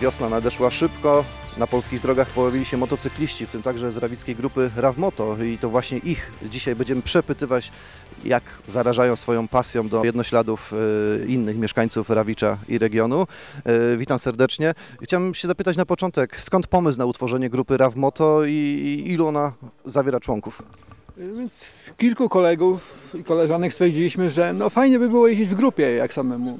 Wiosna nadeszła szybko. Na polskich drogach pojawili się motocykliści, w tym także z rawickiej grupy Rawmoto i to właśnie ich dzisiaj będziemy przepytywać, jak zarażają swoją pasją do jednośladów e, innych mieszkańców Rawicza i regionu. E, Witam serdecznie. Chciałem się zapytać na początek, skąd pomysł na utworzenie grupy Rawmoto i i ilu ona zawiera członków? Więc kilku kolegów i koleżanek stwierdziliśmy, że no fajnie by było jeździć w grupie jak samemu.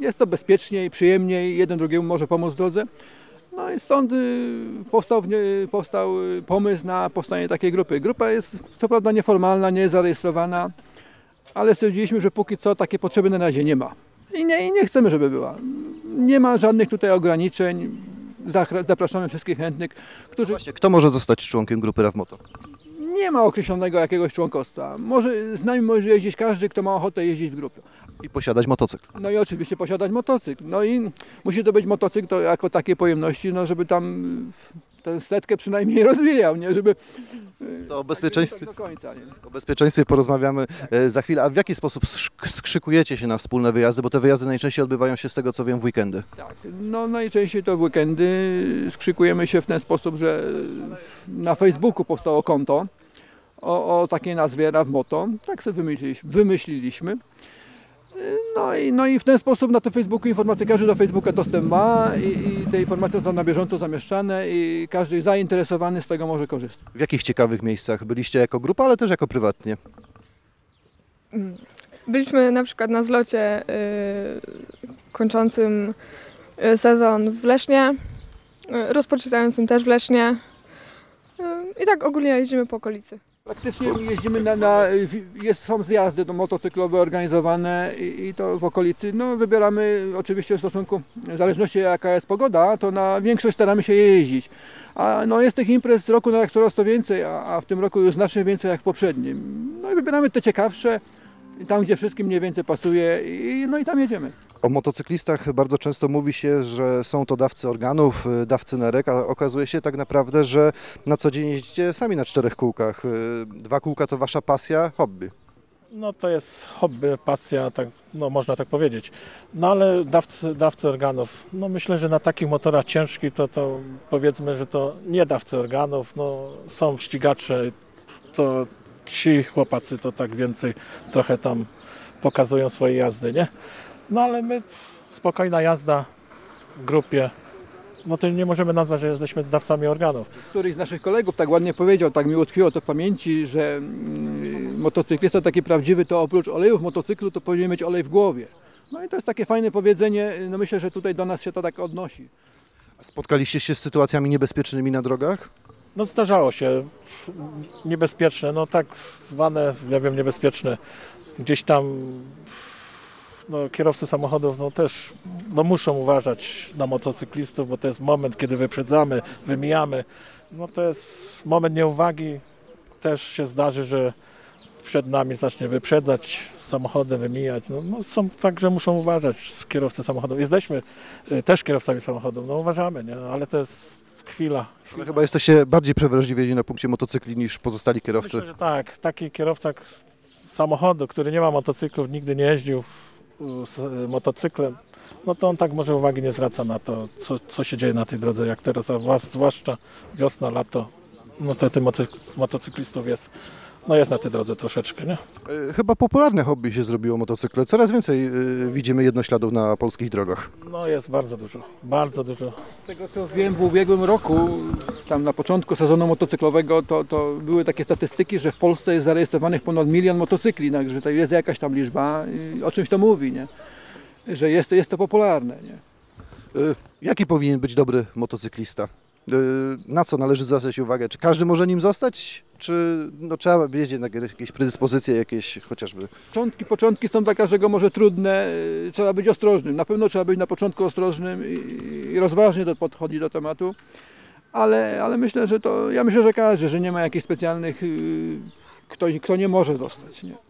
Jest to bezpieczniej, przyjemniej, jeden drugiemu może pomóc w drodze. No i stąd y, powstał, powstał y, pomysł na powstanie takiej grupy. Grupa jest co prawda nieformalna, nie jest zarejestrowana, ale stwierdziliśmy, że póki co takiej potrzeby na razie nie ma. I nie, i nie chcemy, żeby była. Nie ma żadnych tutaj ograniczeń. Zapraszamy wszystkich chętnych, którzy Właśnie, kto może zostać członkiem grupy Rawmoto? Nie ma określonego jakiegoś członkostwa. Może, z nami może jeździć każdy, kto ma ochotę jeździć w grupie. I posiadać motocykl. No i oczywiście posiadać motocykl. No i musi to być motocykl to jako takiej pojemności, no żeby tam y, tę setkę przynajmniej rozwijał, nie? Żeby To o bezpieczeństwie. tak do końca, nie? O bezpieczeństwie porozmawiamy e, za chwilę. A w jaki sposób skrz- skrzykujecie się na wspólne wyjazdy? Bo te wyjazdy najczęściej odbywają się z tego co wiem w weekendy. Tak. No najczęściej to w weekendy skrzykujemy się w ten sposób, że na Facebooku powstało konto o, o takiej nazwie Rawmoto. Tak sobie wymyśliliśmy. wymyśliliśmy. No i, no i w ten sposób na tym Facebooku informacje każdy do Facebooka dostęp ma i, i te informacje są na bieżąco zamieszczane i każdy zainteresowany z tego może korzystać. W jakich ciekawych miejscach byliście jako grupa, ale też jako prywatnie? Byliśmy na przykład na zlocie y, kończącym y, sezon w Lesznie, y, rozpoczynającym też w Lesznie. Y, I tak ogólnie jeździmy po okolicy. Praktycznie jeździmy na, na jest, są zjazdy to motocyklowe organizowane i, i to w okolicy. No wybieramy oczywiście w stosunku, w zależności jaka jest pogoda, to na większość staramy się jeździć. A no jest tych imprez z roku na rok coraz to więcej, a, a w tym roku już znacznie więcej jak w poprzednim. No i wybieramy te ciekawsze, tam gdzie wszystkim mniej więcej pasuje i no i tam jedziemy. O motocyklistach bardzo często mówi się, że są to dawcy organów, y, dawcy nerek, a okazuje się tak naprawdę, że na co dzień jeździcie sami na czterech kółkach. Y, Dwa kółka to wasza pasja, hobby. No to jest hobby, pasja, tak, no można tak powiedzieć. No ale dawcy, dawcy organów, no myślę, że na takich motorach ciężkich to, to powiedzmy, że to nie dawcy organów, no są ścigacze, to ci chłopacy to tak więcej trochę tam pokazują swoje jazdy, nie? No ale my, spokojna jazda w grupie, no to nie możemy nazwać, że jesteśmy dawcami organów. Któryś z naszych kolegów tak ładnie powiedział, tak mi utkwiło to w pamięci, że mm, motocyklista taki prawdziwy to oprócz oleju w motocyklu to powinien mieć olej w głowie. No i to jest takie fajne powiedzenie, no myślę, że tutaj do nas się to tak odnosi. Spotkaliście się z sytuacjami niebezpiecznymi na drogach? No zdarzało się, niebezpieczne, no tak zwane, ja wiem, niebezpieczne, gdzieś tam no, kierowcy samochodów no też no, muszą uważać na motocyklistów, bo to jest moment, kiedy wyprzedzamy, wymijamy, no to jest moment nieuwagi, też się zdarzy, że przed nami zacznie wyprzedzać, samochody wymijać, no, no są tak, że muszą uważać kierowcy samochodów. Jesteśmy y, też kierowcami samochodów, no uważamy, nie? ale to jest chwila, Ale chyba jesteście bardziej przewrażliwieni na punkcie motocykli niż pozostali kierowcy. Myślę, tak. Taki kierowca samochodu, który nie ma motocyklów, nigdy nie jeździł z y, motocyklem, no to on tak może uwagi nie zwraca na to, co, co się dzieje na tej drodze, jak teraz, a zwłaszcza wiosna, lato, no to tych motocyklistów jest, no jest na tej drodze troszeczkę, nie? E, Chyba popularne hobby się zrobiło motocykle. Coraz więcej y, widzimy jednośladów na polskich drogach. No jest bardzo dużo, bardzo dużo. Z tego co wiem, w ubiegłym roku, tam na początku sezonu motocyklowego, to, to były takie statystyki, że w Polsce jest zarejestrowanych ponad milion motocykli, także to jest jakaś tam liczba, i o czymś to mówi, nie? że jest, jest to popularne. Nie? Y, Jaki powinien być dobry motocyklista? Y, Na co należy zwracać uwagę? Czy każdy może nim zostać? Czy no, trzeba mieć jednak jakieś predyspozycje, jakieś chociażby? Początki, początki są dla każdego może trudne, y, trzeba być ostrożnym. Na pewno trzeba być na początku ostrożnym i, rozważnie do, podchodzić do tematu, ale, ale myślę, że to, ja myślę, że każdy, że nie ma jakichś specjalnych, y, kto, kto nie może zostać. Nie?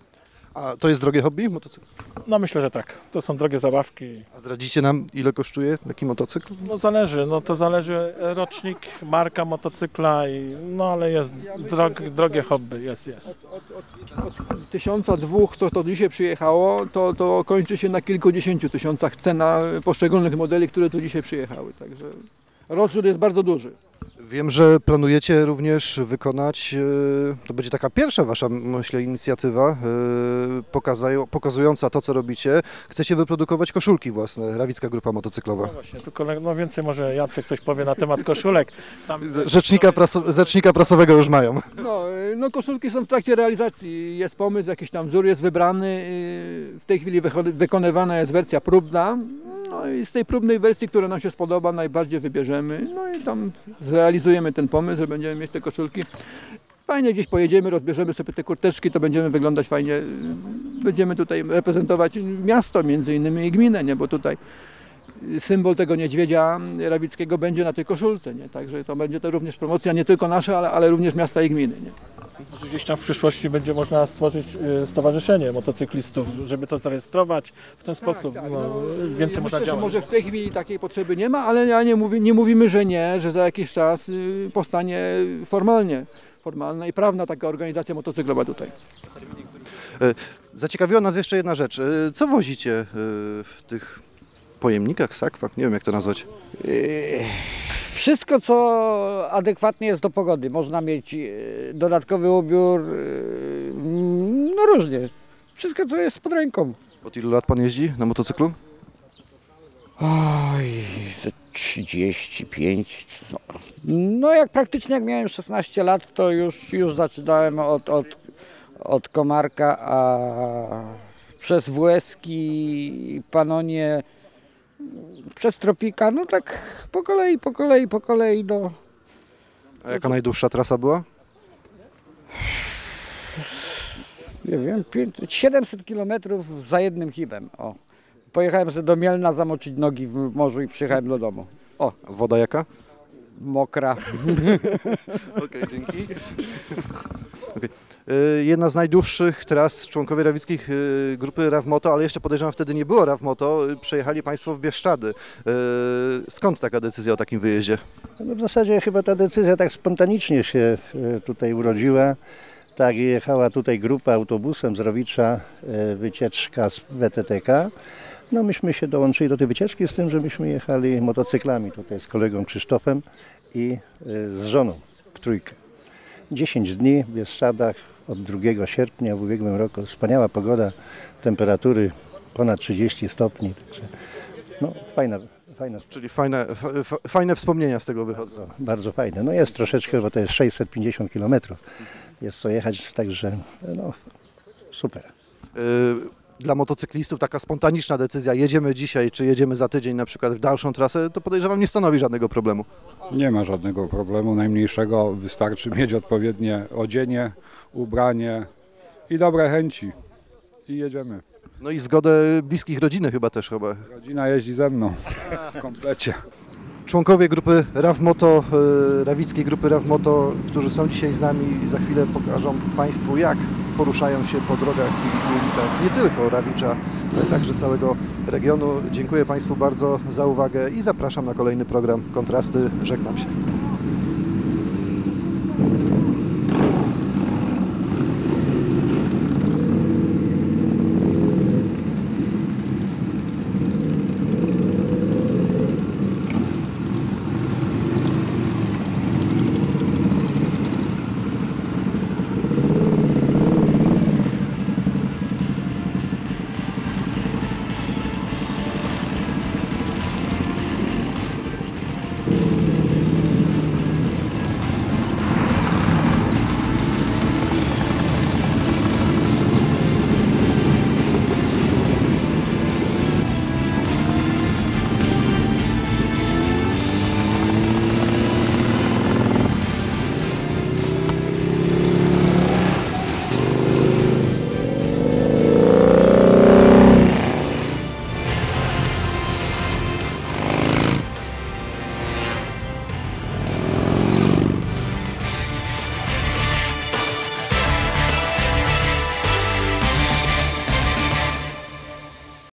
A to jest drogie hobby, motocykl? No myślę, że tak. To są drogie zabawki. A zdradzicie nam, ile kosztuje taki motocykl? No zależy, no to zależy rocznik, marka motocykla i no ale jest drog, drogie hobby, jest, jest. tysiąca, dwóch, co to dzisiaj przyjechało, to, to kończy się na kilkudziesięciu tysiącach cena poszczególnych modeli, które tu dzisiaj przyjechały. Także rozrzut jest bardzo duży. Wiem, że planujecie również wykonać, e, to będzie taka pierwsza wasza, myślę, inicjatywa e, pokazująca to, co robicie. Chcecie wyprodukować koszulki własne, Rawicka Grupa Motocyklowa. No właśnie, tu kolega, no więcej może Jacek coś powie na temat koszulek. Tam, Rzecznika, praso, rzecznika prasowego już mają. No, y, no koszulki są w trakcie realizacji. Jest pomysł, jakiś tam wzór jest wybrany. W tej chwili wykonywana jest wersja próbna. No i z tej próbnej wersji, która nam się spodoba, najbardziej wybierzemy. No i tam zrealizujemy ten pomysł, że będziemy mieć te koszulki. Fajnie gdzieś pojedziemy, rozbierzemy sobie te kurteczki, to będziemy wyglądać fajnie. Będziemy tutaj reprezentować miasto między innymi i gminę, nie? bo tutaj symbol tego niedźwiedzia rawickiego będzie na tej koszulce, nie? Także to będzie to również promocja nie tylko nasza, ale, ale również miasta i gminy, nie? Gdzieś tam w przyszłości będzie można stworzyć y, stowarzyszenie motocyklistów, żeby to zarejestrować w ten sposób. tak, no, no, więcej można Myślę, że działać. może w tej chwili takiej potrzeby nie ma, ale ja nie, mówi, nie mówimy, że nie, że za jakiś czas y, powstanie formalnie, formalna i prawna taka organizacja motocyklowa tutaj. Zaciekawiła nas jeszcze jedna rzecz. E, Co wozicie e, w tych pojemnikach, sakwach? Nie wiem, jak to nazwać. Wszystko, co adekwatnie jest do pogody. Można mieć yy, dodatkowy ubiór, yy, no różnie. Wszystko, co jest pod ręką. Od ilu lat pan jeździ na motocyklu? Oj, ze 35. czy co. No jak praktycznie jak miałem 16 lat, to już, już zaczynałem od, od, od Komarka, a przez WS-ki, Panonie, przez Tropika, no tak po kolei, po kolei, po kolei do... A jaka najdłuższa trasa była? nie wiem, 500, 700 kilometrów za jednym hibem. O. Pojechałem sobie do Mielna zamoczyć nogi w morzu i przyjechałem do domu. A Woda jaka? Mokra. Okej, dzięki. E, Jedna z najdłuższych tras członkowie rawickiej e, grupy RAW Moto, ale jeszcze podejrzewam wtedy nie było RAW Moto, e, przejechali Państwo w Bieszczady. E, Skąd taka decyzja o takim wyjeździe? No w zasadzie chyba ta decyzja tak spontanicznie się tutaj urodziła. Tak, jechała tutaj grupa autobusem z Rowicza, wycieczka z WTTK. No myśmy się dołączyli do tej wycieczki z tym, że myśmy jechali motocyklami tutaj z kolegą Krzysztofem i z żoną w trójkę. 10 dni w Bieszczadach od 2 sierpnia w ubiegłym roku. Wspaniała pogoda, temperatury ponad 30 stopni. Także no, fajna, fajna Czyli fajne, fajne wspomnienia z tego wychodzą. bardzo, bardzo fajne. No jest troszeczkę, bo to jest 650 km. Jest co jechać, także no, super. E, Dla motocyklistów taka spontaniczna decyzja, jedziemy dzisiaj, czy jedziemy za tydzień na przykład w dalszą trasę, to podejrzewam nie stanowi żadnego problemu. Nie ma żadnego problemu najmniejszego. Wystarczy mieć odpowiednie odzienie, ubranie i dobre chęci. I jedziemy. No i zgodę bliskich rodziny chyba też chyba. Rodzina jeździ ze mną w komplecie. Członkowie grupy RAW Moto, e, rawickiej grupy RAW Moto, którzy są dzisiaj z nami, za chwilę pokażą Państwu, jak poruszają się po drogach i ulicach nie tylko Rawicza, ale także całego regionu. Dziękuję Państwu bardzo za uwagę i zapraszam na kolejny program Kontrasty. Żegnam się.